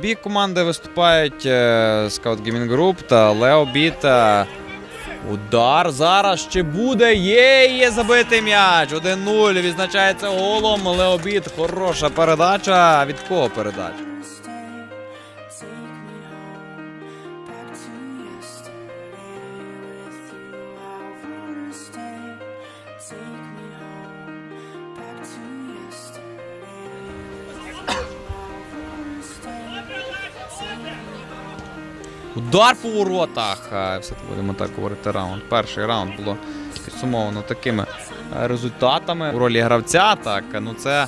Бік команди виступають е, Scout Gaming Group та Лео Біт. Е, Удар зараз ще буде. Є, є забитий м'яч. 1-0. Відзначається голом. Лео Біт. Хороша передача. Від кого передача? Take Удар по воротах. Е, Все-таки будемо так говорити раунд. Перший раунд було підсумовано такими е, результатами у ролі гравця. Так, ну це,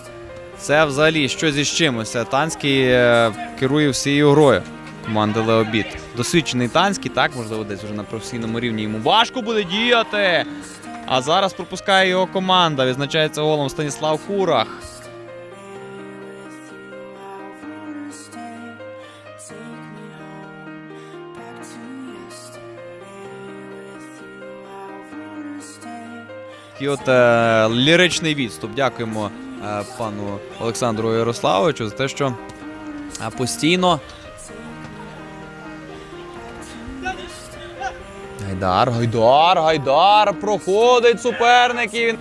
це взагалі що зі чимось. Е, Танський е, керує всією грою команди Леобіт. Досвідчений танський, так, можливо, десь вже на професійному рівні йому важко буде діяти. А зараз пропускає його команда. Відзначається голом Станіслав Курах. Такий от е, ліричний відступ. Дякуємо е, пану Олександру Ярославовичу за те, що е, постійно. Гайдар, Гайдар, Гайдар проходить суперників.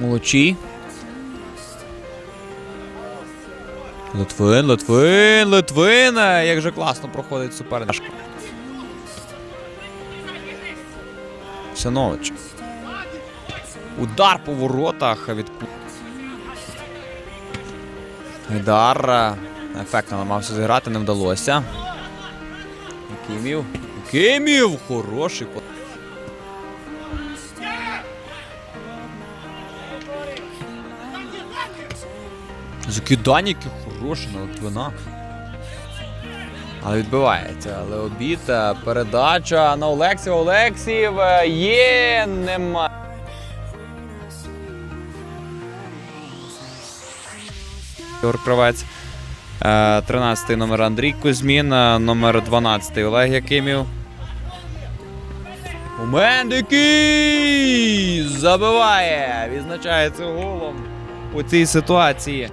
Молодчий. Литвин, Литвин, Литвин. Е, Як же класно проходить суперник. Синович. Удар по воротах від Гайдар е, ефектно намагався зіграти, не вдалося. Якимів. Якимів! Хороший. по- Закидання яке хороше на Литвина. Але відбивається. Леобіт, е, передача на Олексія. Олексіїв е, є, нема. Ігор Кравець. 13 номер Андрій Кузьмін, е, номер 12 Олег Якимів. Момент забиває! Відзначається голом у цій ситуації.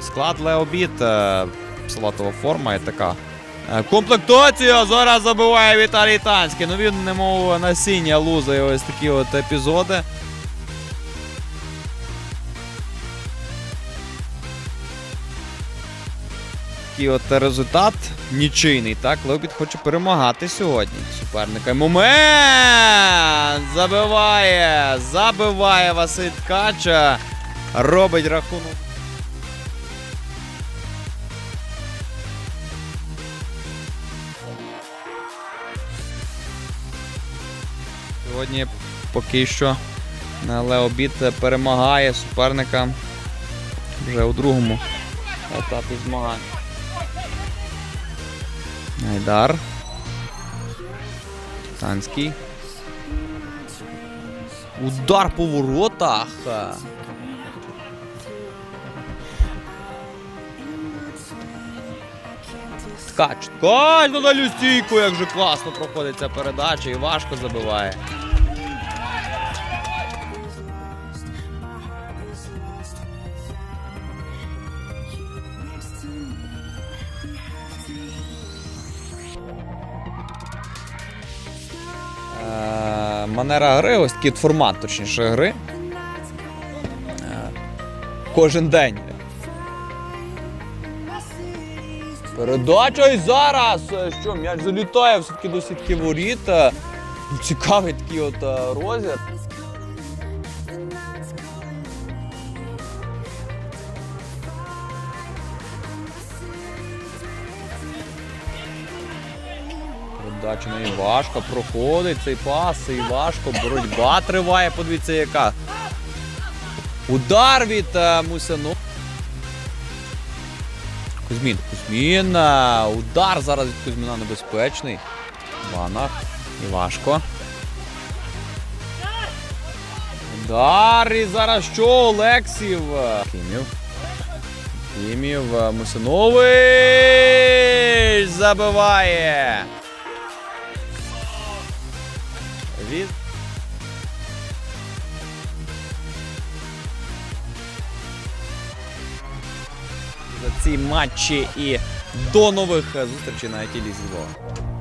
Склад Леобіт, е, салатова форма і така. Е, Комплектація зараз забиває Віталій Танський. Ну він немов насіння лузає ось такі от епізоди. Такий от результат нічийний. Так, Леобіт хоче перемагати сьогодні. Суперника. Момент! Забиває! Забиває Василь Ткача. Робить рахунок. Сьогодні поки що Леобіт перемагає суперника вже у другому етапі змагань. Айдар. Танський. Удар по воротах. Ткач. Ткач на дальню стійку, як же класно проходить ця передача і важко забиває. Манера гри, ось такий формат, точніше, гри. Е, Кожен день. Передача і зараз. е, Що, м'яч залітає все-таки до сітки воріт. Е, Цікавий такий от розгляд. Передача на Івашка проходить цей пас, і важко. Боротьба триває. Подивіться, яка. Удар від е, Мусяну. Кузьмін. Кузьмін. е, Удар зараз від Кузьміна небезпечний. Ванах. Івашко. Удар. І зараз що? Олексів. Кімів. Кімів. Мусинович забиває. Львів. За ці матчі і до нових зустрічей на ІТ-лізі Львова.